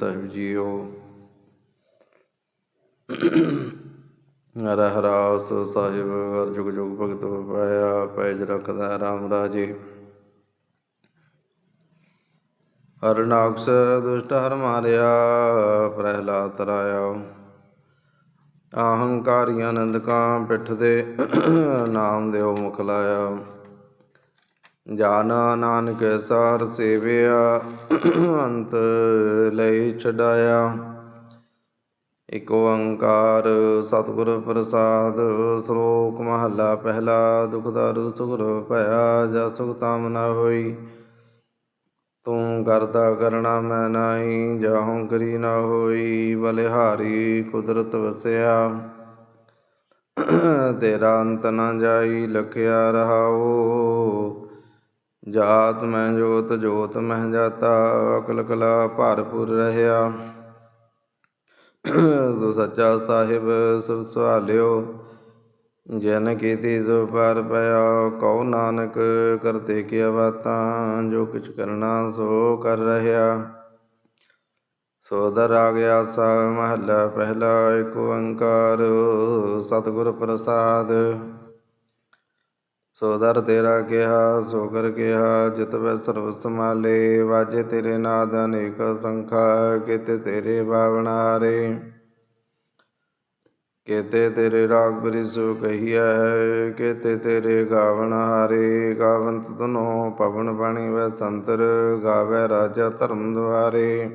ਸਾਹਿਬ JIO. ਹਰਿ ਰਾਸ ਸਾਹਿਬ, ਹਰ ਜੁਗ ਜੁਗ ਭਗਤ ਪਾਇਆ, ਪੈਜ ਰਖਦਾ ਰਾਮ ਰਾਜੇ। ਹਰ ਨਾਕਸ ਦੁਸ਼ਟ ਹਰ ਮਾਰਿਆ, ਪ੍ਰਹਿਲਾਦ ਤਰਾਇਆ ਅਹੰਕਾਰੀ ਆਨੰਦ ਕਾਂ ਪਿੱਠ ਦੇ ਨਾਮ ਦਿਓ ਮੁਖ ਲਾਇਆ। ਜਾਨ ਨਾਨਕ ਸਾਰ ਸੇਵਿਆ, ਅੰਤ ਲਈ ਛਡਾਇਆ। ਇਕ ਓੰਕਾਰ ਸਤਿਗੁਰ ਪ੍ਰਸਾਦ, ਸ਼ਲੋਕ ਮਹੱਲਾ ਪਹਿਲਾ, ਦੁਖ ਦਾਰੂ ਸੁਖ ਰੋ ਭਇਆ, ਜਾ ਸੁਖ ਤਾਮ ਨਾ ਹੋਈ। ਤੂੰ ਕਰਦਾ ਕਰਣਾ ਮੈਂ ਨਾਹੀ ਜਾਹੋਂ ਕਰੀ ਨਾ ਹੋਈ, ਬਲਿਹਾਰੀ ਕੁਦਰਤ ਵਸਿਆ। ਤੇਰਾ ਅੰਤ ਨਾ ਜਾਈ, ਲਖਿਆ ਰਹਾਓ। ਜਾਤ ਮੈਂ ਜੋਤ ਜੋਤ ਮਹਿ ਜਾਤਾ, ਅਕਲ ਕਲਾ ਭਰਪੂਰ ਰਹਿਆ। ਸੋ ਸੱਚਾ ਸਾਹਿਬ ਸੁਭ ਸੁਹਾਲਿਓ ਜਨ ਕੀਤੀ ਸੋ ਪਰ ਪਿਆ, ਕਉ ਨਾਨਕ ਕਰਤੇ ਕੀ ਬਾਤਾਂ, ਜੋ ਕਿਛ ਕਰਨਾ ਸੋ ਕਰ ਰਹਿਆ। ਸੋ ਆ ਗਿਆ ਸਾ ਮਹੱਲਾ ਪਹਿਲਾ, ਏਕ ਓੰਕਾਰ ਸਤਿਗੁਰ ਪ੍ਰਸਾਦ। ਸੋ ਦਰ ਤੇਰਾ ਕਿਹਾ, ਸੋ ਕਰ ਕਿਹਾ, ਜਿਤ ਵੈ ਸਰਬ ਸਮਾਲੇ ਵਾਜੇ ਤੇਰੇ ਨਾਦ ਅਨੇਕ ਸੰਖਾ, ਕਿਤੇ ਤੇਰੇ ਬਾਵਣਾਰੇ ਕੇਤੇ ਤੇਰੇ ਰਾਗ ਬਰੀ ਸੋ ਕਹੀਆ ਹੈ ਕੇਤੇ ਤੇਰੇ ਗਾਵਣ ਹਾਰੇ। ਗਾਵੰਤ ਤਨੋ ਪਵਨ ਬਾਣੀ ਵੈ ਸੰਤਰ, ਗਾਵੇ ਰਾਜਾ ਧਰਮ ਦੁਆਰੇ।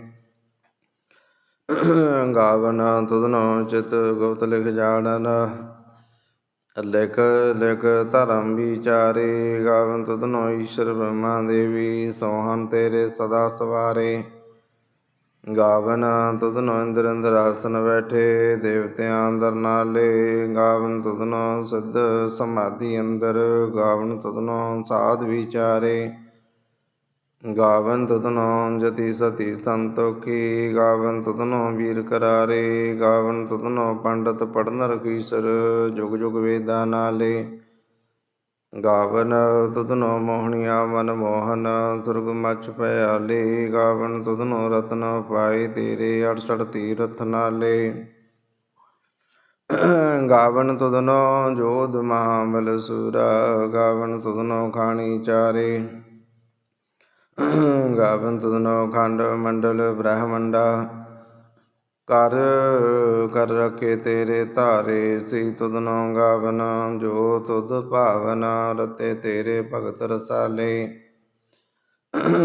ਗਾਵਨ ਤੁਧਨੋ ਚਿਤ ਗੁਪਤ ਲਿਖ ਜਾਣਨ ਲਿਖ ਲਿਖ ਧਰਮ ਵਿਚਾਰੇ ਗਾਵਨ ਤੁਧਨੋ ਈਸ਼ਰ ਬ੍ਰਹਮਾ ਦੇਵੀ ਸੋਹਨ ਤੇਰੇ ਸਦਾ ਸਵਾਰੇ। ਗਾਵਨ ਤੁਧਨੋ ਇੰਦਰ ਇੰਦਰ ਆਸਨ ਬੈਠੇ, ਦੇਵਤਿਆਂ ਅੰਦਰ ਨਾਲੇ। ਗਾਵਨ ਤੁਧਨੋ ਸਿੱਧ ਸਮਾਧੀ ਅੰਦਰ, ਗਾਵਨ ਤੁਧਨੋ ਸਾਧ ਵਿਚਾਰੇ। ਗਾਵਨ ਤੁਧਨੋ ਜਤੀ ਸਤੀ ਸੰਤੋਖੀ ਗਾਵਨ ਤੁਧਨੋ ਵੀਰ ਕਰਾਰੇ, ਗਾਵਨ ਤੁਧਨੋ ਪੰਡਤ ਪੜਨ ਰਖੀਸਰ ਜੁਗ ਜੁਗ ਵੇਦਾਂ ਨਾਲੇ। ਗਾਵਨ ਤੁਧਨੋ ਮੋਹਣੀਆ ਮਨ ਮੋਹਨ, ਸੁਰਗ ਮਛ ਪਿਆਲੇ ਗਾਵਨ ਤੁਧਨੋ ਰਤਨ ਪਾਏ ਤੇਰੇ 68 ਤੀਰਥ ਨਾਲੇ। ਗਾਵਨ ਤੁਧਨੋ ਜੋਧ ਮਹਾਬਲ ਸੂਰਾ, ਗਾਵਨ ਤੁਧਨੋ ਖਾਣੀ ਚਾਰੇ। ਗਾਵਨ ਤੁਧਨੋ ਖੰਡ ਮੰਡਲ ਬ੍ਰਹਮੰਡਾ। ਕਰ ਕਰ ਰਖੇ ਤੇਰੇ ਧਾਰੇ, ਸੀ ਤੁਧਨੋ ਗਾਵਨ, ਜੋ ਤੁਧ ਭਾਵਨਾ, ਰਤੇ ਤੇਰੇ ਭਗਤ ਰਸਾਲੇ।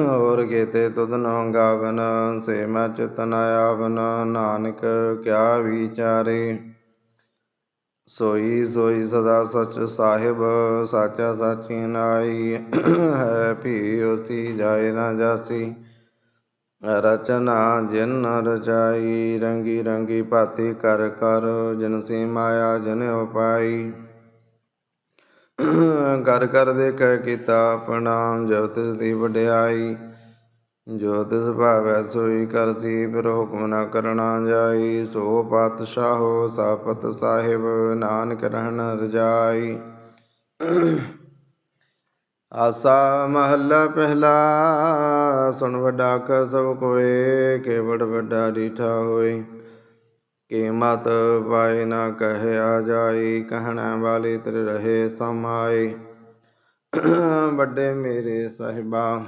ਹੋਰ ਕੇਤੇ ਤੁਧਨੋ ਗਾਵਨ, ਸੇ ਮੈਂ ਚਿਤਨ ਆਵਨ, ਨਾਨਕ ਕਿਆ ਵਿਚਾਰੇ। ਸੋਈ ਸੋਈ ਸਦਾ ਸਚ ਸਾਹਿਬ, ਸਾਚਾ ਸਾਚੀ ਨਾਈ ਹੈ ਭੀ ਉਸੀ ਜਾਏ ਨਾ ਜਾਸੀ। ਰਚਨਾ ਜਿਨ ਰਚਾਈ, ਰੰਗੀ ਰੰਗੀ ਭਾਤੀ ਕਰ ਕਰ, ਜਿਨ ਸੀ ਮਾਇਆ ਜਿਨ ਉਪਾਈ। ਕਰ ਕਰ ਕਹਿ ਕੀਤਾ ਪ੍ਰਣਾਮ ਜੋ ਦੀ ਵਡਿਆਈ। ਜੋ ਤਿਸ ਭਾਵੈ ਸੋਈ ਕਰਸੀ ਫਿਰ ਹੁਕਮ ਨਾ ਕਰਣਾ ਜਾਈ। ਸੋ ਪਾਤਸ਼ਾਹੋ ਸਾਪਤ ਸਾਹਿਬ, ਨਾਨਕ ਰਹਿਣ ਰਜਾਈ। ਆਸਾ ਮਹੱਲਾ ਪਹਿਲਾ, ਸੁਣ ਵੱਡਾ ਕ ਸਭ ਕੋਏ, ਕੇਵੜ ਵੱਡਾ ਰੀਠਾ ਹੋਏ। ਕੀ ਮਤ ਪਾਏ ਨਾ ਕਹਿਆ ਜਾਈ, ਕਹਿਣਾ ਵਾਲੇ ਤੇਰ ਰਹੇ ਸਮਾਏ। ਵੱਡੇ ਮੇਰੇ ਸਾਹਿਬਾ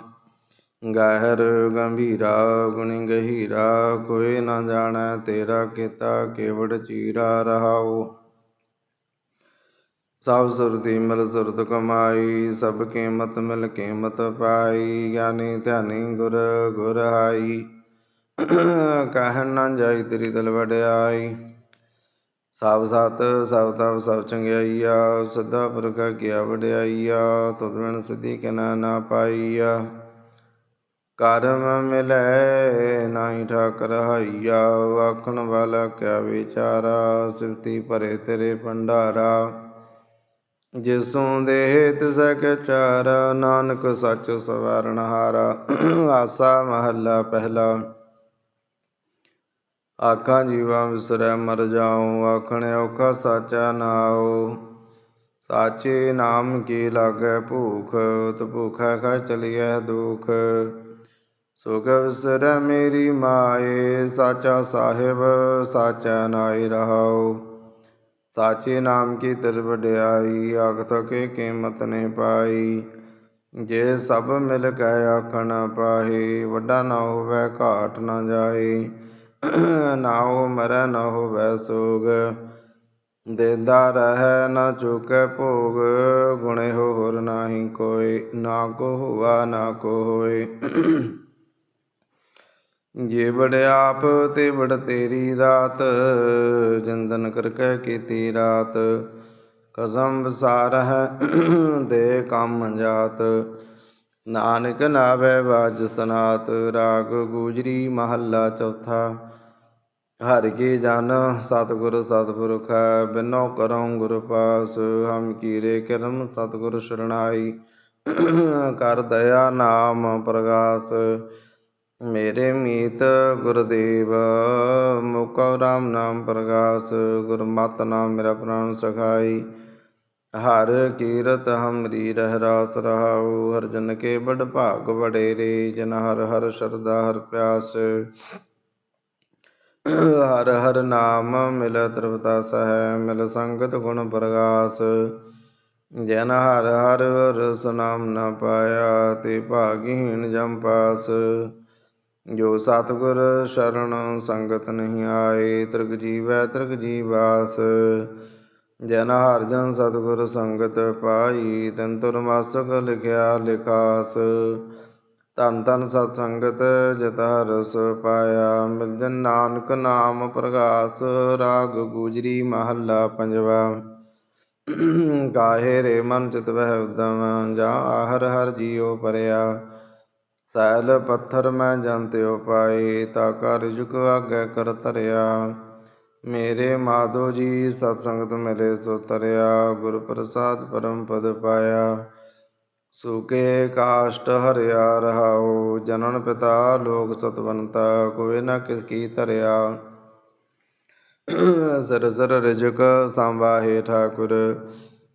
ਗਹਿਰ ਗੰਭੀਰਾ, ਗੁਣੀ ਗਹੀਰਾ, ਕੋਈ ਨਾ ਜਾਣੈ ਤੇਰਾ ਕੀਤਾ ਕੇਵੜ ਚੀਰਾ ਰਹਾਉ। ਸਭ ਸੁਰਤੀ ਮਿਲ ਸੁਰਤ ਕਮਾਈ, ਸਭ ਕੀਮਤ ਮਿਲ ਕੀਮਤ ਪਾਈ, ਗਿਆਨੀ ਧਿਆਨੀ ਗੁਰ ਗੁਰ ਹਾਈ। ਕਹਿਣ ਨਾ ਜਾਈ ਤੇਰੀ ਦਿਲ ਵਡਿਆਈ। ਸਭ ਸਤ, ਸਭ ਤਬ ਸਭ ਚੰਗਿਆਈਆ, ਸਦਾ ਪੁਰਖਾ ਕੀਆ ਵਡਿਆਈਆ, ਤੁਧ ਬਿਨ ਸਿੱਧੀ ਕਿਨਾ ਨਾ ਪਾਈਆ। ਕਰਮ ਮਿਲੈ ਨਾਹੀ ਠਾਕਰ ਹਾਈਆ, ਆਖਣ ਵਾਲਾ ਕਿਆ ਵਿਚਾਰਾ ਸਿਫਤੀ ਭਰੇ ਤੇਰੇ ਭੰਡਾਰਾ। ਜਿਸੋਂ ਦੇਹ ਤਿਸੈ ਕੇ ਚਾਰ, ਨਾਨਕ ਸੱਚ ਸਵਾਰਨ ਹਾਰਾ। ਆਸਾ ਮਹੱਲਾ ਪਹਿਲਾ। ਆਖਾਂ ਜੀਵਾਂ ਵਿਸਰੈ ਮਰ ਜਾਉ, ਆਖਣ ਔਖਾ ਸਾਚਾ ਨਾਉ। ਸਾਚੇ ਨਾਮ ਕੀ ਲਾਗੈ ਭੂਖ ਤ ਭੂਖੈ ਖਾ ਚਲੀਐ ਦੁਖ। ਸੁਖ ਵਿਸਰੈ ਮੇਰੀ ਮਾਏ, ਸਾਚਾ ਸਾਹਿਬ, ਸਾਚਾ ਨਾਈ ਰਹਾਉ। ਸਾਚੇ ਨਾਮ ਕੀ ਤਿਰ ਵਡਿਆਈ, ਆਖਤ ਕੇ ਕੀਮਤ ਨੇ ਪਾਈ। ਜੇ ਸਭ ਮਿਲ ਕੇ ਆਖਣ ਪਾਹੀ, ਵੱਡਾ ਨਾ ਹੋਵੇ ਘਾਟ ਨਾ ਜਾਏ। ਨਾ ਹੋ ਮਰੈ, ਨਾ ਹੋਵੇ ਸੋਗ। ਦੇਦਾ ਰਹਿ, ਨਾ ਚੁਕੈ ਭੋਗ। ਗੁਣੇ ਹੋ ਹੋਰ ਨਾਹੀ ਕੋਈ ਨਾ ਕੋ ਹੁਆ, ਨਾ ਕੋ ਹੋਏ। ਜੇ ਆਪ ਤੇ ਬੜ ਤੇਰੀ ਦਾਤ, ਜਿੰਦਨ ਕਰਕੈ ਕੀਤੀ ਰਾਤ। ਕਸਮ ਵਿਸਾਰ ਦੇ ਕੰਮ ਜਾਤ। ਨਾਨਕ ਨਾਵੇ ਬਾਜ ਸਨਾਤ, ਰਾਗ ਗੂਜਰੀ ਮਹੱਲਾ ਚੌਥਾ। ਹਰ ਕੀ ਜਨ, ਸਤਿਗੁਰ ਸਤਿਪੁਰਖ ਬਿਨੋ ਕਰਉ ਗੁਰ ਪਾਸ। ਹਮ ਕੀਰੇ ਕਰਮ ਸਤਿਗੁਰ ਸ਼ਰਣਾਈ। ਕਰ ਦਇਆ ਨਾਮ ਪ੍ਰਗਾਸ। ਮੇਰੇ ਮੀਤ ਗੁਰਦੇਵ ਮੁਕਉ ਰਾਮ ਨਾਮ ਪ੍ਰਗਾਸ ਗੁਰਮਤਿ ਨਾਮ ਮੇਰਾ ਪ੍ਰਾਨ ਸਖਾਈ। ਹਰ ਕੀਰਤ ਹਮਰੀ ਰਹਿ ਰਾਸ ਰਹਾਉ, ਹਰ ਜਨ ਕੇ ਬੜ ਭਾਗ ਵਡੇਰੇ, ਜਨ ਹਰ ਹਰ ਸ਼ਰਦਾ ਹਰ ਪਿਆਸ। ਹਰ ਹਰ ਨਾਮ ਮਿਲ ਤ੍ਰਿਪਤਾ ਸਹਿ, ਮਿਲ ਸੰਗਤ ਗੁਣ ਪ੍ਰਗਾਸ। ਜਨ ਹਰ ਹਰ ਰਸ ਨਾਮ ਨਾ ਪਾਇਆ, ਤੇ ਭਾਗਹੀਣ ਜਮ ਪਾਸ। ਜੋ ਸਤਿਗੁਰ ਸ਼ਰਨ ਸੰਗਤ ਨਹੀਂ ਆਏ, ਤ੍ਰਿਗ ਜੀਵੈ ਤ੍ਰਿਗ ਜੀਵਾਸ। ਜਨ ਹਰ ਜਨ ਸਤਿਗੁਰ ਸੰਗਤ ਪਾਈ, ਤਨ ਤੁਰ ਮਸਤਕ ਲਿਖਿਆ ਲਿਖਾਸ। ਧੰਨ ਧੰਨ ਸਤ ਸੰਗਤ ਜਤ ਰਸ ਪਾਇਆ, ਮਿਲ ਜਨ ਨਾਨਕ ਨਾਮ ਪ੍ਰਗਾਸ, ਰਾਗ ਗੁਜਰੀ ਮਹੱਲਾ ਪੰਜਵਾ। ਗਾਹੇ ਰੇ ਮਨ ਚਿਤ ਵਹਿ ਉਦਮ, ਜਾ ਹਰ ਹਰ ਜੀਉ ਪਰਿਆ। ਸੈਲ ਪੱਥਰ ਮੈਂ ਜੰਤਿਓ ਪਾਈ, ਤਾ ਕਰ ਜੁਗ ਆਗੇ ਕਰ ਧਰਿਆ। ਮੇਰੇ ਮਾਧੋ ਜੀ ਸਤ ਸੰਗਤ ਮਿਲੇ ਸੋ ਤਰਿਆ ਗੁਰ ਪ੍ਰਸਾਦ ਪਰਮ ਪਦ ਪਾਇਆ। ਸੁਕੇ ਕਾਸ਼ਟ ਹਰਿਆ ਰਹਾਉ, ਜਨਨ ਪਿਤਾ ਲੋਕ ਸਤਵੰਤਾ ਕੋਇ ਨ ਕਿਸ ਕੀ ਧਰਿਆ। ਸਰ ਸਰ ਰਜਕ ਸੰਵਾਹੇ ਠਾਕੁਰ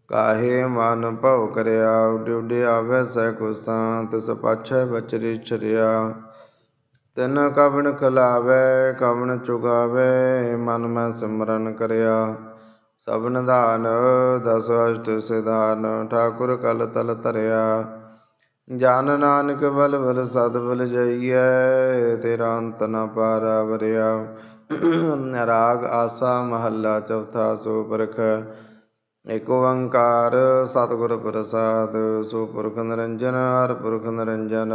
ਕਾਹੇ ਮਨ ਭਉ ਕਰਿਆ, ਉਡ ਉਡ ਆਵੈ ਸੈ ਕੁਸਾਂ ਤਿਸ ਛਰਿਆ। ਤਿਨ ਕਵਣ ਖਲਾਵੇ, ਕਵਣ ਚੁਗਾਵੇ, ਮਨ ਮੈਂ ਸਿਮਰਨ ਕਰਿਆ। ਸਭਨ ਨਿਧਾਨ ਦਸ ਅਸ਼ਟ ਸਿਧਾਨ, ਠਾਕੁਰ ਕਲ ਤਲ ਧਰਿਆ। ਜਾਨ ਨਾਨਕ ਬਲ ਬਲ ਸਦ ਬਲ ਜਈਐ, ਤੇਰਾ ਅੰਤ ਨ ਪਾਰਾ ਵਰਿਆ। ਰਾਗ ਆਸਾ ਮਹੱਲਾ ਚੌਥਾ ਸੋ ਪਰਖ। ਏਕ ਓੰਕਾਰ ਸਤਿਗੁਰ ਪ੍ਰਸਾਦ ਸੋ ਪੁਰਖ ਨਿਰੰਜਨ, ਹਰ ਪੁਰਖ ਨਿਰੰਜਨ।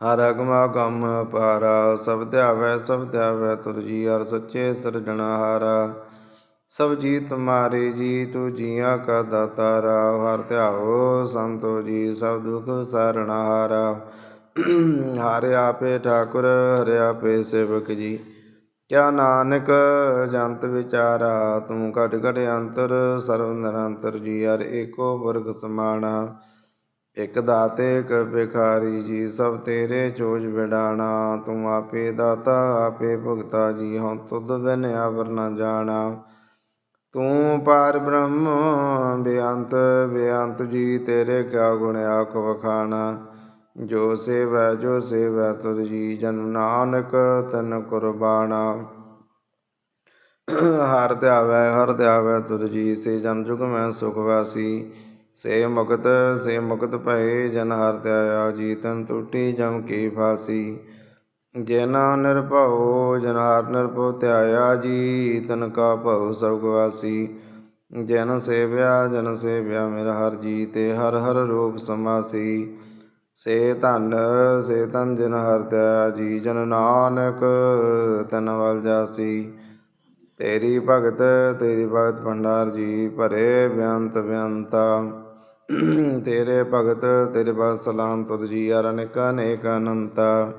ਹਰ ਅਗਮ ਅਗਮ ਪਾਰਾ, ਸਭ ਧਿਆਵੈ ਸਭ ਧਿਆਵੈ ਤੁਰ ਜੀ, ਹਰ ਸੱਚੇ ਸਿਰਜਣਹਾਰਾ ਸਭ ਜੀ ਤੁਮਾਰੇ ਜੀ, ਤੂ ਜੀਆਂ ਕਾ ਦਾਤਾਰਾ ਹਰ ਧਿਆਓ ਸੰਤੋ ਜੀ, ਸਭ ਦੁਖ ਸਰਣਹਾਰਾ ਹਰਿ ਆਪੇ ਠਾਕੁਰ, ਹਰਿ ਆਪੇ ਸੇਵਕ ਜੀ। ਕਿਆ ਨਾਨਕ, ਜੰਤ ਵਿਚਾਰਾ, ਤੂੰ ਘਟ ਘਟ ਅੰਤਰ ਸਰਵ ਨਿਰੰਤਰ ਜੀ, ਹਰ ਏਕੋ ਵਰਗ ਸਮਾਣਾ। ਇਕ ਦਾਤੇ, ਇਕ ਭਿਖਾਰੀ ਜੀ, ਸਭ ਤੇਰੇ ਚੋਜ ਵਿਡਾਣਾ ਤੂੰ ਆਪੇ ਦਾਤਾ, ਆਪੇ ਭੁਗਤਾ ਜੀ, ਹਉ ਤੁਧ ਬਿਨ ਆਵਰ ਨਾ ਜਾਣਾ। ਤੂੰ ਪਾਰ ਬ੍ਰਹਮ, ਬੇਅੰਤ ਬੇਅੰਤ ਜੀ, ਤੇਰੇ ਕਿਆ ਗੁਣ ਆਖ ਵਖਾਣਾ। ਜੋ ਸੇਵੈ ਜੋ ਸੇਵੈ ਤੁਰ ਜੀ, ਜਨ ਨਾਨਕ ਤਨ ਕੁਰਬਾਨਾ ਹਰ ਧਿਆਵੈ ਹਰ ਧਿਆਵੈ ਤੁਰ ਜੀ, ਸੇ ਜਨ ਜੁਗ ਮੈਂ ਸੁਖ ਵਾਸੀ। ਸੇ ਮੁਕਤ ਸੇ ਮੁਕਤ ਭਏ, ਜਨ ਹਰ ਧਿਆਇਆ ਜੀ ਤਨ ਟੂਟੀ ਜਮ ਕੀ ਫਾਸੀ। ਜਨਾ ਨਿਰਭਉ ਜਨ ਹਰ ਨਿਰਭਉ ਧਿਆਇਆ ਜੀ ਤਨ ਕਾ ਭਉ ਸਭ ਗਵਾਸੀ ਜਨ ਸੇਵਿਆ ਜਨ ਸੇਵਿਆ ਮੇਰਾ ਹਰ ਜੀ ਤੇ ਹਰ ਹਰ ਰੂਪ ਸਮਾਸੀ। ਸੇ ਧਨ ਸੇ ਧਨ ਜਿਨ ਹਰਦਿਆ ਜੀ ਜਨ ਨਾਨਕ, ਤਨ ਵਲ ਜਾਸੀ। ਤੇਰੀ ਭਗਤ ਤੇਰੀ ਭਗਤ ਭੰਡਾਰ ਜੀ, ਭਰੇ ਬਿਆੰਤ ਬਿਆੰਤਾ। ਤੇਰੇ ਭਗਤ ਤੇਰੇ ਭਗਤ ਸਲਾਮ ਤੁਧ ਜੀ, ਹਰ ਅਨੇਕ ਅਨੇਕ ਅਨੰਤਾ।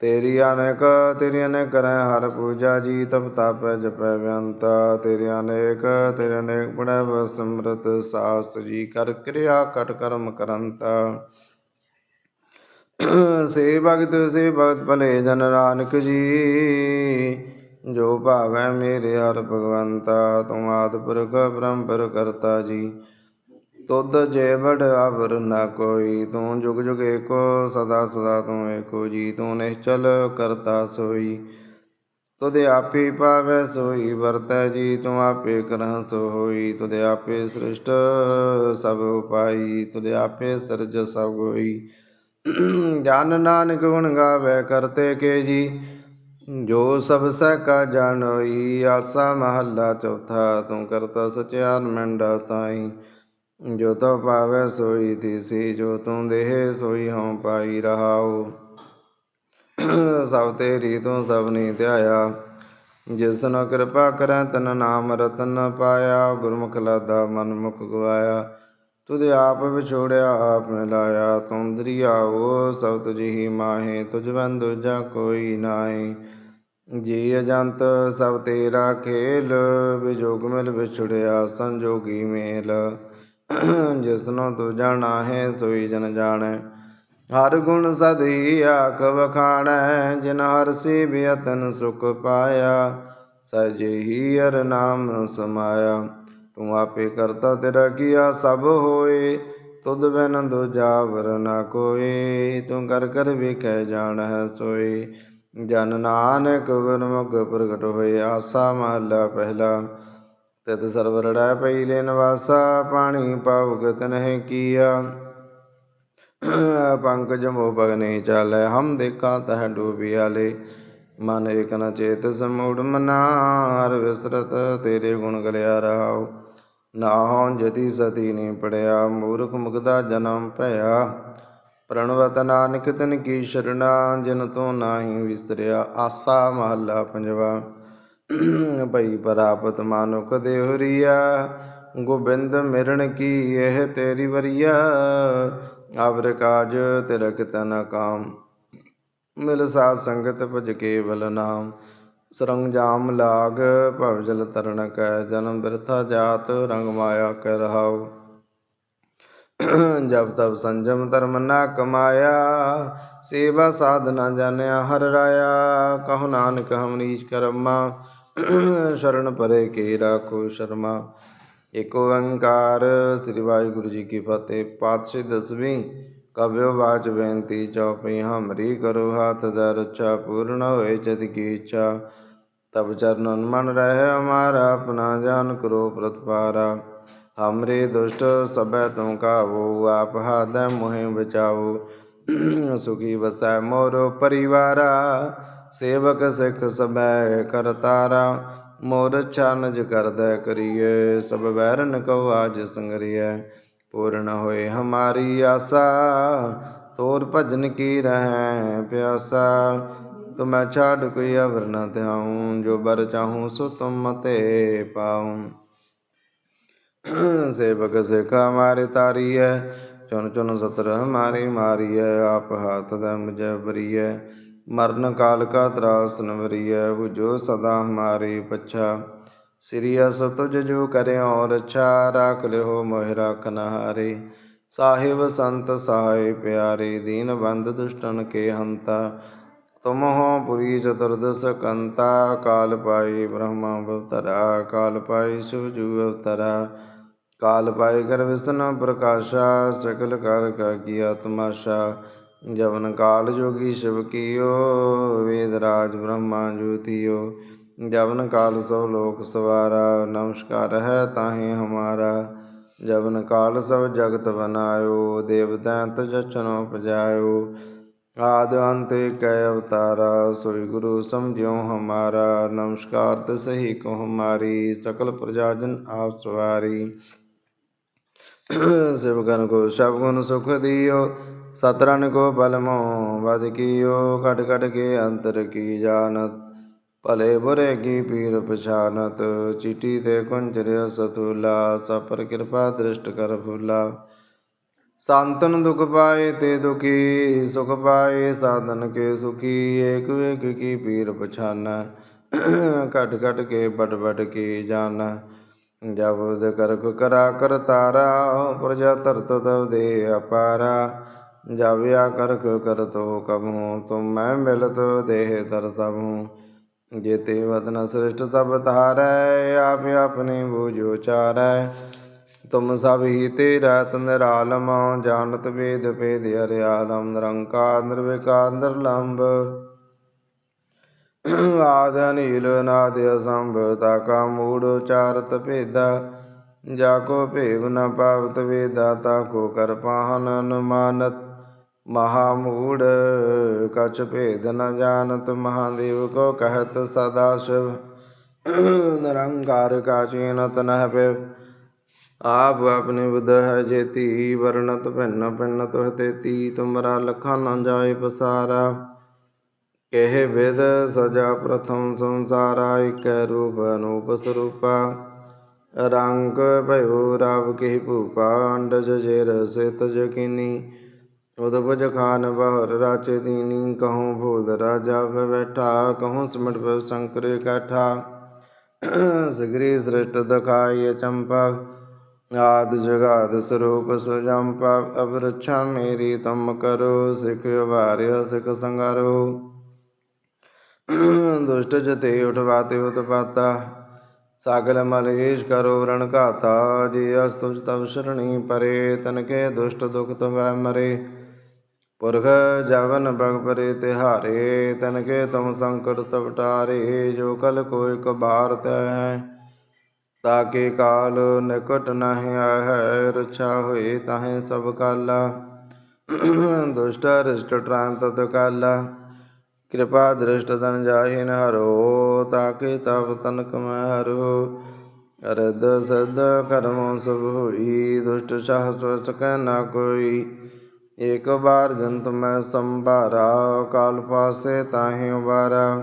ਤੇਰੀ ਅਨੇਕ ਤੇਰੀ ਅਨੇਕ ਕਰੈ, ਹਰ ਪੂਜਾ ਜੀ, ਤਪ ਤਪ ਜਪੈ ਬਿਆੰਤਾ। ਤੇਰੇ ਅਨੇਕ ਤੇਰੇ ਅਨੇਕ ਬੜੈ ਬਸਮ੍ਰਤ ਸਾਸਤ ਜੀ, ਕਰ ਕਿਰਿਆ, ਕਟ ਕਰਮ ਕਰੰਤਾ। ਸੇ ਭਗਤ ਸੇ ਭਗਤ ਭਲੇ ਜਨ ਨਾਨਕ ਜੀ। ਜੋ ਭਾਵੈ ਮੇਰੇ ਹਰ ਭਗਵੰਤਾ, ਤੂੰ ਆਦ ਪੁਰਖ, ਬ੍ਰਹਮ ਪਰ ਕਰਤਾ ਜੀ। ਤੁਧ ਜੇ ਬੜ ਅਵਰ ਨ ਕੋਈ, ਤੂੰ ਜੁਗ ਜੁਗ ਏਕੋ, ਸਦਾ ਸਦਾ ਤੂੰ ਏਕੋ ਜੀ। ਤੂੰ ਨਿਸ਼ਚਲ ਕਰਤਾ ਸੋਈ, ਤੁਧ ਆਪੇ ਪਾਵੈ ਸੋਈ, ਵਰਤੈ ਜੀ, ਤੂੰ ਆਪੇ ਕਰਹ ਸੋ ਹੋਈ ਤੁਧ ਆਪੇ ਸ੍ਰਿਸ਼ਟ ਸਭ ਉਪਾਈ, ਤੁਧ ਆਪੇ ਸਰਜ ਸਭ ਹੋਈ ਜਨ ਨਾਨਕ ਗੁਣ ਗਾਵੇ ਕਰਤੇ ਕੇ ਜੀ। ਜੋ ਸਭ ਸਹਿ ਕਾ ਜਾਣੋਈ ਆਸਾ ਮਹੱਲਾ ਚੌਥਾ, ਤੂੰ ਕਰਤਾ ਸਚਿਆਨ ਮੰਡਾ ਤਾਈ ਜੋ ਤੋ ਪਾਵੈ ਸੋਈ ਤੀਸੀ, ਜੋ ਤੂੰ ਦੇਹ ਸੋਈ ਹਉ ਪਾਈ ਰਹਾਉ। ਸਭ ਤੇਰੀ ਤੂੰ ਸਭਨੀ ਧਿਆਇਆ। ਜਿਸ ਨ ਕਿਰਪਾ ਕਰੈ, ਤਨ ਨਾਮ ਰਤਨ ਪਾਇਆ। ਗੁਰਮੁਖ ਲਾਦਾ ਮਨ ਮੁਖ ਗਵਾਇਆ ਤੁਧ ਆਪ ਵਿਛੋੜਿਆ, ਆਪ ਮਿਲਾਇਆ ਤੂੰ ਦਰਿਆਓ ਸਭ ਤੁਝੀ ਹੀ ਮਾਹੇ, ਤੁਝ ਬੰਦ ਦੂਜਾ ਕੋਈ ਨਾਹੀ। ਜੀ ਅਜੰਤ ਸਭ ਤੇਰਾ ਖੇਲ ਵਿਜੋਗ ਮਿਲ ਵਿਛੜਿਆ, ਸੰਜੋਗੀ ਮੇਲ। ਜਿਸਨੋ ਤੂੰ ਜਾਣਾ ਹੈ ਸੋਈ ਜਨ ਜਾਣੈ। ਹਰ ਗੁਣ ਸਦੀ ਆਖ ਵਖਾਣੈ, ਜਿਨ ਹਰ ਸੇ ਬਿਅਤਨ ਸੁਖ ਪਾਇਆ ਸਜੇ ਹੀ ਹਰ ਨਾਮ ਸਮਾਇਆ। ਤੂੰ ਆਪੇ ਕਰਤਾ ਤੇਰਾ ਕੀਆ ਸਭ ਹੋਏ, ਤੁਧ ਬਿਨ ਦੂਜਾ ਵਰ ਨਾ ਤੂੰ ਕਰ ਕਰ ਵੇਖੈ ਜਾਣ ਹੈ ਸੋਏ। ਜਨ ਨਾਨਕ ਗੁਰਮੁਖ ਪ੍ਰਗਟ ਹੋਏ, ਆਸਾ ਮਹਲਾ ਪਹਿਲਾ। ਤਿਤ ਸਰਵ ਰੜੈ ਪਈ ਨਿਵਾਸਾ, ਪਾਣੀ ਪਾਵਗਤ ਨਹਿ ਕੀਆ। ਪੰਕਜ ਮੋ ਬਗਨੇ ਚਾਲੈ, ਹਮ ਦੇਖਾ ਤਹ ਡੂਬਿਆਲੇ ਮਨ ਏਕ ਨ ਚੇਤ ਸਮੂੜ ਮਨਾ ਵਿਸਰਤ ਤੇਰੇ ਗੁਣ ਗਲਿਆ ਰਹਾਉ। ਨਾਹੋਂ ਜਤੀ ਸਤੀ ਨੇ ਪੜਿਆ, ਮੂਰਖ ਮੁਗਦਾ ਜਨਮ ਭਇਆ। ਪ੍ਰਣਵਤ ਨਾਨਕ ਤਨ ਕੀ ਸ਼ਰਣਾ, ਜਿਨ ਤੋਂ ਨਾਹੀ ਵਿਸਰਿਆ, ਆਸਾ ਮਹੱਲਾ ਪੰਜਵਾ। ਭਈ ਪ੍ਰਾਪਤ ਮਾਨੁਕ ਦੇਹੁਰੀਆ, ਗੋਬਿੰਦ ਮਿਰਣ ਕੀ ਇਹ ਤੇਰੀ ਵਰੀਆ? ਆਵਰ ਕਾਜ ਤਿਰਕ ਤਨ ਕਾਮ, ਮਿਲ ਸਾਧ ਸੰਗਤ ਭਜ ਕੇਵਲ ਨਾਮ। ਸਰੰਜਾਮ ਲਾਗ ਭਵ ਜਲ ਤਰਨ ਕੈ, ਜਨਮ ਬਿਰਥਾ ਜਾਤ ਰੰਗ ਮਾਇਆ ਕੈ ਰਹਾਉ। ਜਬ ਤਬ ਸੰਜਮ ਧਰਮ ਨਾ ਕਮਾਇਆ, ਸੇਵਾ ਸਾਧਨਾ ਜਾਣਿਆ ਹਰ ਰਾਇਆ। ਕਹੋ ਨਾਨਕ ਹਮ ਨੀਚ ਕਰਮਾ, ਸ਼ਰਨ ਪਰੇ ਕੇ ਰਾਖੋ ਸ਼ਰਮਾ। ਏਕ ਓੰਕਾਰ, ਸ੍ਰੀ ਵਾਹਿਗੁਰੂ ਜੀ ਕੀ ਫਤਿਹ। ਪਾਤਸ਼ਾਹ ਦਸਵੀਂ ਕਬਿਓ ਬਾਚ ਬੇਨਤੀ ਚਉਪਈ ਹਮਰੀ ਕਰੋ ਹੱਥ ਦਾ ਰੱਛਾ ਪੂਰਨ ਹੋਏ ਜਦ ਕੀ ਇੱਛਾ। ਤਬ ਚਰਨਨ ਮਨ ਰਹਿ ਹਮਾਰਾ ਆਪਣਾ ਜਾਨ ਕਰੋ ਪ੍ਰਤਪਾਰਾ। ਹਮਰੇ ਦੁਸ਼ਟ ਸਭੈ ਤੁਮ ਕਾਵੋ, ਆਪ ਹਾਦੈ ਮੋਹਿ ਬਚਾਓ ਸੁਖੀ ਵਸੈ ਮੋਰ ਪਰਿਵਾਰਾ, ਸੇਵਕ ਸਿੱਖ ਸਭੈ ਕਰਤਾਰਾ। ਮੋਰ ਛਾਨਜ ਕਰਦੈ ਕਰੀਏ, ਸਭ ਵੈਰਨ ਕਉ ਆਜ ਸੰਗਰੀਐ ਪੂਰਨ ਹੋਏ ਹਮਾਰੀ ਆਸਾ, ਤੋਰ ਭਜਨ ਕੀ ਰਹੈ ਪਿਆਸਾ। ਤੁਮੈ ਛਾੜ ਕੋਈ ਅਵਰ ਨ ਧਿਆਉ, ਜੋ ਬਰ ਚਾਹੂੰ ਸੋ ਤੁਮ ਮਤੇ ਪਾਉ। ਸੇਵਕ ਸਿਖਾ ਮਾਰੇ ਤਾਰੀਐ ਚੁਨ ਚੁਨ ਸਤਰ ਹਮਾਰੇ ਮਾਰੀਐ, ਆਪ ਹਾਥ ਦਾ ਮੁਝੈ ਬਰੀਐ ਮਰਨ ਕਾਲ ਕਾ ਤਰਾਸ ਨਵਰੀਐ ਹੁਜੋ ਸਦਾ ਹਮਾਰੀ ਪਛਾ। ਸ੍ਰੀ ਅਸ ਤੁਜ ਜੋ ਕਰਿਓ ਰਛਾ, ਰਾਖ ਲਿਓ ਮੋਹਿ ਰਾਖਨ ਹਾਰੇ। ਸਾਹਿਬ ਸੰਤ ਸਹਾਇ ਪਿਆਰੇ, ਦੀਨ ਬੰਦ ਦੁਸ਼ਟਨ ਕੇ ਹੰਤਾ। ਤੁਮ ਹੋ ਪੁਰੀ ਚਤੁਰਦਸ ਕੰਤਾ, ਕਾਲ ਪਾਈ ਬ੍ਰਹਮਾ ਅਵਤਰਾ, ਕਾਲ ਪਾਈ ਸੁਜੂ ਅਵਤਰਾ। ਕਾਲ ਪਾਈ ਕਰ ਵਿਸਨ ਪ੍ਰਕਾਸ਼ਾ, ਸਕਲ ਕਾਲ ਕਾ ਕੀਆ ਤਮਾਸ਼ਾ ਜਵਨ ਕਾਲ ਜੋਗੀ ਸ਼ਿਵ ਕੀਓ, ਵੇਦ ਰਾਜ ਬ੍ਰਹਮਾ ਜੋਤੀਓ। ਜਵਨ ਕਾਲ ਸੋ ਲੋਕ ਸਵਾਰਾ, ਨਮਸਕਾਰ ਹੈ ਤਾਹੇ ਹਮਾਰਾ। ਜਵਨ ਕਾਲ ਸਭ ਜਗਤ ਬਨਾਇਓ, ਦੇਵ ਦੈਂਤ ਜਚਨੋ ਆਦ ਅੰਤ ਕੈ ਅਵਤਾਰਾ ਸੋਈ ਗੁਰੂ ਸਮਝਿਓ ਹਮਾਰਾ, ਨਮਸਕਾਰ ਤੇ ਸਹੀ ਕੋ ਹਮਾਰੀ ਸਕਲ ਪ੍ਰਜਾਜਨ ਆਪ ਸਵਾਰੀ। ਸਿਵਗਨ ਕੋ ਸਭ ਗੁਣ ਸੁਖ ਦਿਓ ਸਤਰਨ ਕੋ ਬਲਮੋ ਵਦ ਕੀਓ ਘਟ ਘਟ ਕੇ ਅੰਤਰ ਕੀ ਜਾਣਤ, ਭਲੇ ਬੁਰੇ ਕੀ ਪੀਰ ਪਛਾਨਤ, ਚੀਟੀ ਤੇ ਕੁੰਜਰਿ ਸਤੂਲਾ ਸਪਰ ਕਿਰਪਾ ਦ੍ਰਿਸ਼ਟ ਕਰ ਫੁਲਾ। ਸੰਤਨ ਦੁਖ ਪਾਏ ਤੇ ਦੁਖੀ, ਸੁਖ ਪਾਏ, ਸਾਧਨ ਕੇ ਸੁਖੀ, ਏਕ ਵੇਕ ਕੀ ਪੀਰ ਪਛਾਨਾ। ਘਟ ਘਟ ਕੇ ਬਟ ਬਟ ਕੀ ਜਾਣਾ ਜਬਦ ਕਰਕ ਕਰਾ ਕਰ ਤਾਰਾ, ਪ੍ਰਜਾ ਤਰਤ ਤਵ ਦੇ ਅਪਾਰਾ। ਜਾਵਿਆ ਕਰਕ ਕਰਤੋ ਕਬਹੂ, ਤੁਮ ਮੈਂ ਮਿਲਤ ਦੇਹ ਦਰ ਸਭੂ। ਜੇਤੇ ਵਤਨ ਸ੍ਰਿਸ਼ਟ ਸਭ ਤਾਰੈ ਆਪ ਆਪਣੇ ਬੂਝੋ ਚਾਰੈ ਤੁਮ ਸਭ ਹੀ ਤੇ ਰਹਿਤ ਜਾਣਤ ਵੇਦ ਭੇਦ ਹਰਿਆਲਮ, ਨਿਰੰਕਾਰ, ਨਿਰਵਿਕਾਰ, ਨਿਰਲੰਭ। ਆਦ ਅਨੀਲ, ਨਾਦ ਅਸੰਭ, ਤਾਕਾ ਮੂੜ ਉਚਾਰਤ ਭੇਦਾ। ਜਾ ਕੋ ਭੇਵ ਨ ਪਾਵਤ ਵੇਦਾ, ਤਾ ਕੋ ਕਰ ਪਾਹਨ ਅਨੁਮਾਨਤ। ਮਹਾ ਮੂੜ, ਕਛ ਭੇਦ ਨ ਜਾਣਤ, ਮਹਾਦੇਵ ਕੋ ਕਹਿਤ ਸਦਾ ਸ਼ਿਵ। ਨਿਰੰਕਾਰ ਕਾਚੀਨ ਤਨਹ ਪਿ ਆਪ ਆਪਨੇ ਬੁਧ ਹੈ ਜੇਤੀ ਵਰਣਤ ਭਿੰਨ ਭਿੰਨ ਤੁਹ ਤੇਤੀ ਤੁਮਰਾ ਲਖਾ ਨ ਜਾਏ ਪਸਾਰਾ। ਕਹਿ ਵਿਦ ਸਜਾ ਪ੍ਰਥਮ ਸੰਸਾਰਾ, ਇਕੈ ਰੂਪ ਅਨੂਪ ਸਰੂਪਾ। ਰੰਗ ਭਇਓ ਰਵ ਕੀ ਭੂਪਾ, ਅੰਡਜ ਜੇਰ ਸਿਤ ਜਕਿਨੀ ਉਦਪਜ ਖਾਨ ਬਹਰ ਰਾਚ ਦੀਨੀ, ਕਹੂੰ ਭੂਲ ਰਾਜਾ ਭੈ ਬੈਠਾ, ਕਹੂੰ ਸਿਮਟ ਭੈ ਸ਼ੰਕਰ ਇਕੱਠਾ ਸਗਰੀ ਸ੍ਰਿਸ਼ਟ ਦਖਾਈ ਚੰਪਾ। ਆਦ ਜਗਾਦ ਸਰੂਪ ਸੁਜੰਪਾ ਅਬ ਰਛਾ ਮੇਰੀ ਤਮ ਕਰੋ, ਸਿਖ ਵਾਰਿਆ ਸਿਖ ਸੰਗਾਰੋ। ਦੁਸ਼ਟ ਜਤੇ ਉਠਵਾਤੇ ਉਤਪਾਤਾ, ਸਾਗਲ ਮਲੇਸ਼ ਕਰੋ ਰਣ ਘਾਤਾ, ਜੀ ਅਸਤੁ ਤਵ ਸ਼ਰਣੀ ਪਰੇ, ਤਨਕੇ ਦੁਸ਼ਟ ਦੁਖ ਤਵੈ ਮਰੇ ਪੁਰਖ ਜਵਨ ਬਗ ਪਰੇ ਤਿਹਾਰੇ ਤਨ ਕੇ ਤੁਮ ਸੰਕਟ ਸਭ ਟਾਰੇ ਜੋ ਕਲ ਕੋਇ ਕਬਾਰ ਤੈ। ਹੈ ਤਾਕੇ ਕਾਲ ਨਿਕਟ ਨਹਿ ਆਹੈ, ਰਛਾ ਹੋਏ ਤਾਹੇ ਸਭ ਕਾਲਾ। ਦੁਸ਼ਟ ਰਿਸ਼ਟ ਟ੍ਰਾਂਤ ਕਾਲਾ ਕਿਰਪਾ ਦ੍ਰਿਸ਼ਟ ਤਨ ਜਾਹਿਨ ਹਰੋ ਤਾਕੇ ਤਬ ਤਨਕ ਮੈਂ ਹਰੋ। ਅਰਦ ਸਦ ਕਰਮ ਸਭ ਹੋਈ, ਦੁਸ਼ਟ ਸਾਹ ਸਵ ਸਕੈ ਨਾ ਕੋਈ। ਏਕ ਬਾਰ ਜੰਤ ਮੈਂ ਸੰਭਾਰਾ, ਕਾਲ ਪਾਸੇ ਤਾਹੇ ਉਬਾਰਾ।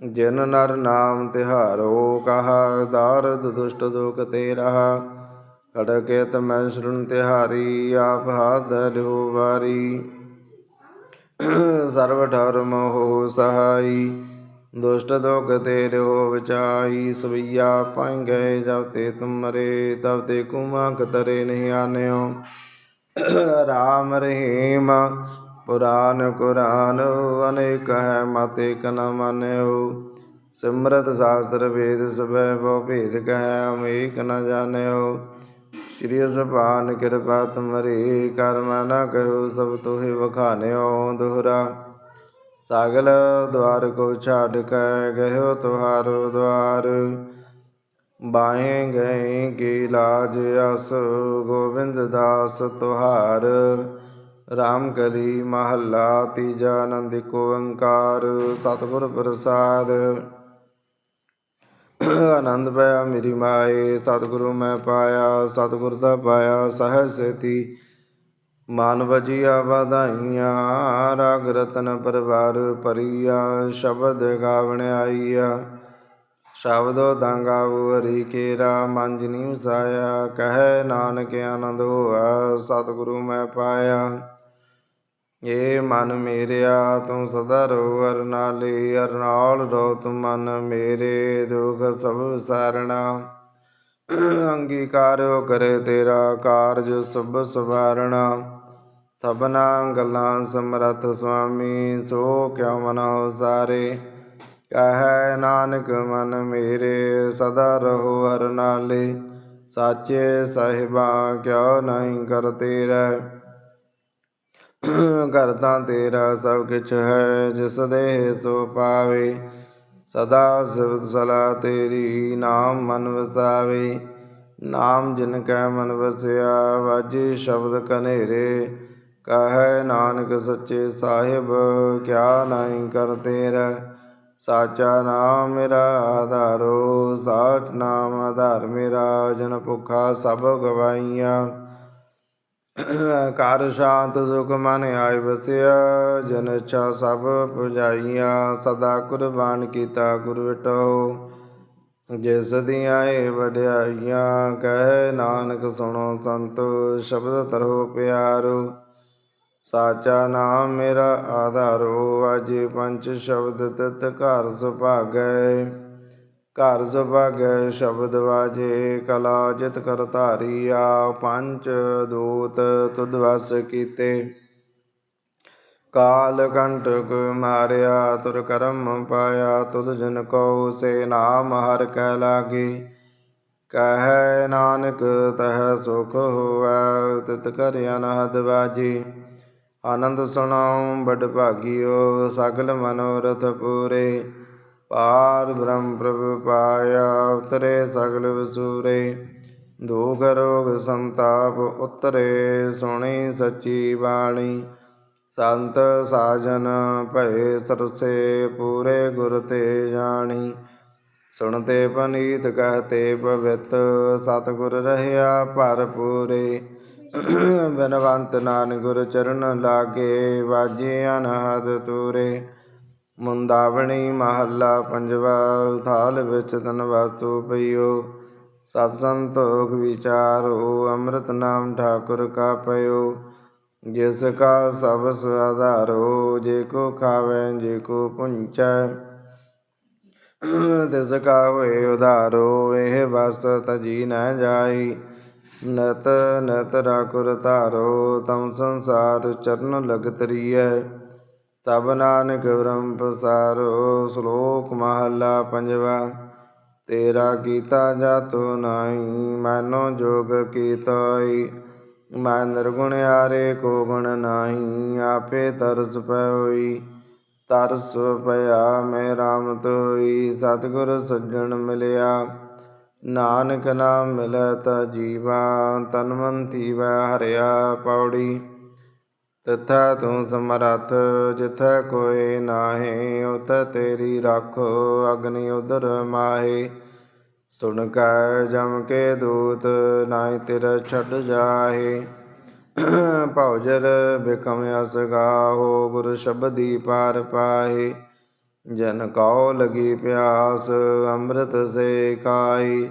ਜਿਨ ਨਰ ਨਾਮ ਤਿਹਾਰੋ, ਕਹਾ ਦਾਰਦ ਦੁਸ਼ਟ ਦੁਖ ਤੇ ਰਹਾ ਖੜਕੇ ਤਮੈ ਸ਼ਰਨ ਤਿਹਾਰੀ, ਆਪ ਹਾਥ ਲਿਓ ਵਾਰੀ। ਸਰਵ ਧਰਮ ਹੋ ਸਹਾਈ, ਦੁਸ਼ਟ ਦੁਖ ਤੇ ਰਿਓ ਵਿਚਾਈ। ਸਵਈਆ ਪਾਈ ਗਏ ਜਬ ਤੇ ਤੁਮਰੇ ਤਬ ਤੇ ਕੁਮਾ ਕਤਰੇ ਨਹੀਂ ਆਨਿਓ। ਰਾਮ ਰਹੀਮ ਪੁਰਾਨ ਕੁਰਾਨ, ਅਨੇਕ ਹੈ ਮਤੇ ਕਨ ਮਾਨਿਓ। ਸਿਮਰਤ ਸ਼ਾਸਤਰ ਵੇਦ ਸਭੈ ਬਹੁ ਭੇਦ ਕਹਿ, ਅਮੇਕ ਨ ਜਾਣਿਓ। ਸ੍ਰੀ ਸੁਭਾਨ ਕਿਰਪਾ ਤੁਮਰੀ, ਕਰਮ ਨ ਕਹਿਓ ਸਭ ਤੋਹਿ ਵਖਾਨਿਓ ਦੁਹਰਾ। ਸਾਗਲ ਦਵਾਰ ਕੋ ਛਾੜ ਕੇ ਗਇਓ ਤੁਹਾਰੋ ਦਵਾਰ ਬਾਹੇ ਗਏ ਕੀ ਲਾਜ ਅਸ ਗੋਬਿੰਦ ਦਾਸ ਤੁਹਾਰ। ਰਾਮ ਕਲੀ ਮਹੱਲਾ ਤੀਜਾ ਆਨੰਦ ਓੰਕਾਰ, ਸਤਿਗੁਰ ਪ੍ਰਸਾਦ। ਆਨੰਦ ਪਾਇਆ ਮੇਰੀ ਮਾਏ, ਸਤਿਗੁਰੂ ਮੈਂ ਪਾਇਆ, ਸਤਿਗੁਰ ਦਾ ਪਾਇਆ ਸਹਿਜ ਸੇਤੀ। ਮਾਨ ਵਜੀਆ ਵਧਾਈਆਂ, ਰਾਗ ਰਤਨ ਪਰਵਾਰ ਪਰੀਆ ਸ਼ਬਦ ਗਾਵਣ ਆਈਆ। ਸ਼ਬਦੋ ਦਾੰਗਾ ਹਰੀ ਕੇਰਾ ਮੰਜਨੀ ਉਸਾਇਆ ਕਹਿ ਨਾਨਕ ਆਨੰਦ ਹੋਆ, ਸਤਿਗੁਰੂ ਮੈਂ ਪਾਇਆ। ਏ ਮਨ ਮੇਰਿਆ, ਤੂੰ ਸਦਾ ਰੋ ਅਰ ਨਾਲੇ ਅਰ ਨਾਲ ਰੋ ਤੂੰ ਮਨ ਮੇਰੇ, ਦੁਖ ਸਭ ਸਾਰਣਾ ਅੰਗੀਕਾਰੋ ਕਰੇ ਤੇਰਾ ਕਾਰਜ ਸਭ ਸਵਾਰਣਾ ਸਭਨਾ ਗੱਲਾਂ ਸਮਰਥ ਸੁਆਮੀ, ਸੋ ਕਿਉ ਮਨੋ ਸਾਰੇ? ਕਹੈ ਨਾਨਕ ਮਨ ਮੇਰੇ, ਸਦਾ ਰਹੋ ਹਰ ਨਾਲੇ ਸਾਚੇ ਸਾਹਿਬਾ, ਕਿਉ ਨਹੀਂ ਕਰਤੇ ਰਹਿ? ਕਰਤਾ ਤੇਰਾ ਸਭ ਕਿਛ ਹੈ, ਜਿਸ ਦੇ ਸੋ ਪਾਵੇ, ਸਦਾ ਸਿਵਤ ਸਲਾ ਤੇਰੀ ਨਾਮ ਮਨ ਵਸਾਵੇ। ਨਾਮ ਜਿਨ ਕੈ ਮਨ ਵਸਿਆ, ਵਾਜੇ ਸ਼ਬਦ ਕਨੇਰੇ ਕਹੈ ਨਾਨਕ ਸੱਚੇ ਸਾਹਿਬ, ਕਿਆ ਨਹੀਂ ਕਰਤੇ ਰਹਿ ਸਾਚਾ ਨਾਮ ਮੇਰਾ ਆਧਾਰੋ, ਸਾਚ ਨਾਮ ਆਧਾਰ ਮੇਰਾ, ਜਨ ਭੁਖਾ ਸਭ ਗਵਾਈਆਂ ਕਰ ਸ਼ਾਂਤ ਸੁਖ ਮਨ ਆਇ ਵਸਿਆ, ਜਨ ਇੱਛਾ ਸਭ ਪੁਜਾਈਆਂ, ਸਦਾ ਕੁਰਬਾਨ ਕੀਤਾ ਗੁਰ ਵਿਟੋ ਜਿਸ ਦੀਆਂ ਏ ਵਡਿਆਈਆਂ, ਕਹਿ ਨਾਨਕ ਸੁਣੋ ਸੰਤੋ, ਸ਼ਬਦ ਤਰੋ ਪਿਆਰੋ। ਸਾਚਾ ਨਾਮ ਮੇਰਾ ਆਧਾਰੋ, ਅਜੇ ਪੰਜ ਸ਼ਬਦ ਤਿਤ ਘਰ ਸੁਭਾਗੈ। ਘਰ ਸੁਭਾਗੈ ਸ਼ਬਦ ਵਾਜੇ, ਕਲਾ ਜਿਤ ਕਰ ਧਾਰੀਆ ਪੰਜ ਦੂਤ ਤੁਧ ਵਸ ਕੀਤੇ। ਕਾਲ ਕੰਟਕ ਮਾਰਿਆ, ਤੁਰ ਕਰਮ ਪਾਇਆ, ਤੁਧ ਜਨ ਕੋ ਸੇ ਨਾਮ ਹਰ ਕੈ ਲਾਗੇ। ਕਹੈ ਨਾਨਕ, ਤਹ ਸੁਖ ਹੋਵੈ, ਤਿਤ ਕਰ ਅਨਹਦ ਬਾਜੀ ਆਨੰਦ ਸੁਣਾਉ ਬੜ ਭਾਗਿਓ, ਸਗਲ ਮਨੋਰਥ ਪੂਰੇ। ਪਾਰ ਬ੍ਰਹਮ ਪ੍ਰਭ ਪਾਇਆ, ਉਤਰੇ ਸਗਲ ਵਸੂਰੇ। ਦੁਖ ਰੋਗ ਸੰਤਾਪ ਉਤਰੇ, ਸੁਣੀ ਸੱਚੀ ਬਾਣੀ। ਸੰਤ ਸਾਜਨ ਭਏ ਸਰਸੇ, ਪੂਰੇ ਗੁਰ ਤੇ ਜਾਣੀ। ਸੁਣਤੇ ਪਨੀਤ ਕਹਤੇ ਪਵਿੱਤ, ਸਤਿਗੁਰ ਰਹਿਆ ਭਰਪੂਰੇ ਬਨਵੰਤ ਨਾਨਕ ਗੁਰ ਚਰਨ ਲਾਗੇ, ਵਾਜੇ ਅਨਹਦ ਤੂਰੇ। ਮੁੰਦਾਵਣੀ ਮਹੱਲਾ ਪੰਜਵਾ ਥਾਲ ਵਿੱਚ ਤਨ ਵਾਸੂ ਪਈਓ। ਸਤ ਸੰਤੋਖ ਵਿਚਾਰੋ ਅੰਮ੍ਰਿਤ ਨਾਮ ਠਾਕੁਰ ਕਾ ਪਇਓ। ਜਿਸ ਕਾ ਸਬਸ ਆਧਾਰੋ ਜੇ ਕੋ ਖਾਵੇ, ਜੇ ਕੋ ਪੁੰਚੈ। ਤਿਸ ਕਾ ਹੋਏ ਉਧਾਰੋ ਇਹ ਵਸ ਤਜੀ ਨਾ ਜਾਈ। ਨਤ ਨਤ ਰਾਕੁਰ ਧਾਰੋ ਤਮ ਸੰਸਾਰ ਚਰਨ ਲਗਤ ਰੀਐ। ਤਬ ਨਾਨਕ ਬ੍ਰਹਮ ਪਸਾਰੋ ਸ਼ਲੋਕ ਮਹੱਲਾ ਪੰਜਵਾ, ਤੇਰਾ ਕੀਤਾ ਜਾਤੋ ਨਾਹੀ, ਮੈਨੋ ਜੋਗ ਕੀਤੋਈ। ਮੈਂ ਨਿਰਗੁਣ ਆਰੇ ਕੋ ਗੁਣ ਨਾਹੀ, ਆਪੇ ਤਰਸ ਪਇਓਈ। ਤਰਸ ਪਿਆ ਮੈਂ ਰਾਮ ਤੋਈ, ਸਤਿਗੁਰ ਸੱਜਣ ਮਿਲਿਆ। ਨਾਨਕ ਨਾਮ ਮਿਲੈ ਤਾ ਜੀਵਾ, ਤਨ ਮਨ ਥੀਵੈ ਹਰਿਆ ਪੌੜੀ। ਤਥਾ ਤੂੰ ਸਮਰੱਥ, ਜਿਥੈ ਕੋਇ ਨਾਹੀ ਉਤੈ ਤੇਰੀ ਰਾਖੋ, ਅਗਨੀ ਉਦਰ ਮਾਹੀ। ਸੁਣ ਕੈ ਜਮ ਕੇ ਦੂਤ, ਨਾਹੀ ਤਿਰ ਛੱਡ ਜਾਹੇ। ਭੌਜਰ ਬਿਕਮ ਅਸ ਗਾਹੋ, ਗੁਰ ਸ਼ਬਦੀ ਪਾਰ ਪਾਹੇ। ਜਨ ਕਉ ਲਗੀ ਪਿਆਸ, ਅੰਮ੍ਰਿਤ ਸੇ ਕਾਈ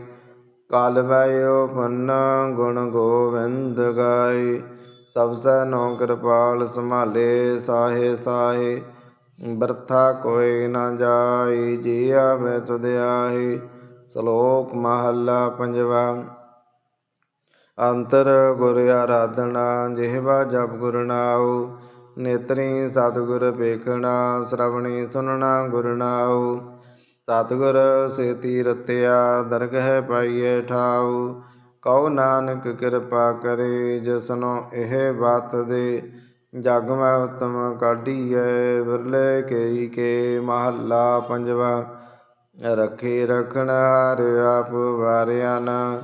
ਕਾਲ ਵੈਓ ਫਨ, ਗੁਣ ਗੋਵਿੰਦ ਗਾਈ ਸਭ ਸੈ ਨੋ ਕਿਰਪਾਲ ਸੰਭਾਲੇ, ਸਾਹੇ ਸਾਹੇ, ਬਰਥਾ ਕੋਈ ਨਾ ਜਾਈ, ਜੀ ਆਵੇ ਤੁਧ ਸ਼ਲੋਕ ਮਹੱਲਾ ਪੰਜਵਾ। ਅੰਤਰ ਗੁਰ ਆਰਾਧਨਾ, ਜਿਹਵਾ ਜਪ ਗੁਰ ਨਾਉ, ਨੇਤਰੀ ਸਤਿਗੁਰ ਵੇਖਣਾ ਸ਼ਰਵਣੀ ਸੁਨਣਾ ਗੁਰ ਨਾਉ। ਸਤਿਗੁਰ ਸੇਤੀ ਰਤਿਆ, ਦਰਗਹਿ ਪਾਈਏ ਠਾਉ। ਕਉ ਨਾਨਕ ਕਿਰਪਾ ਕਰੇ, ਜਿਸਨੋ ਇਹ ਬਾਤ ਦੇ। ਜਗ ਮੈਂ ਉਤਮ ਕਾਢੀਐ, ਵਿਰਲੇ ਕੇਈ ਕੇ ਮਹੱਲਾ ਪੰਜਵਾ। ਰਖੇ ਰਖਣ ਹਰ ਆਪ ਵਾਰਿਆ ਨਾ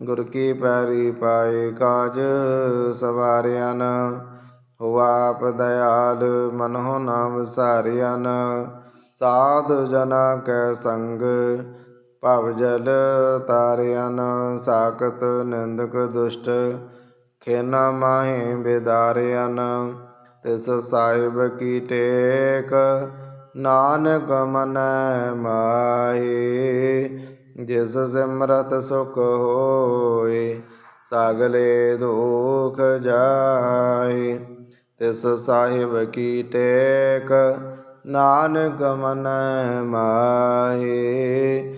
ਗੁਰ ਕੀ ਪੈਰੀ ਪਾਏ ਕਾਜ ਸਵਾਰਿਆ ਨਾ ਹੁਆ ਆਪ ਦਇਆਲ, ਮਨਹੁ ਨਾਮ ਵਿਸਾਰਿਆ ਨਾ ਸਾਧ ਜਨਾ ਕੈ ਸੰਗ ਭਵ ਜਲ ਤਾਰਿਆ ਨਾ ਨਿੰਦਕ ਦੁਸ਼ਟ, ਖੇਨਾ ਮਾਹੇ ਬੇਦਾਰਿਆ ਨਾ ਤਿਸ ਸਾਹਿਬ ਕੀ ਟੇਕ, ਨਾਨਕ ਮਨ ਮਾਹੀ, ਜਿਸ ਸਿਮਰਤ ਸੁਖ ਹੋਏ, ਸਗਲੇ ਦੁਖ ਜਾਏ, ਤਿਸ ਸਾਹਿਬ ਕੀ ਟੇਕ, ਨਾਨਕ ਮਨ ਮਾਹੀ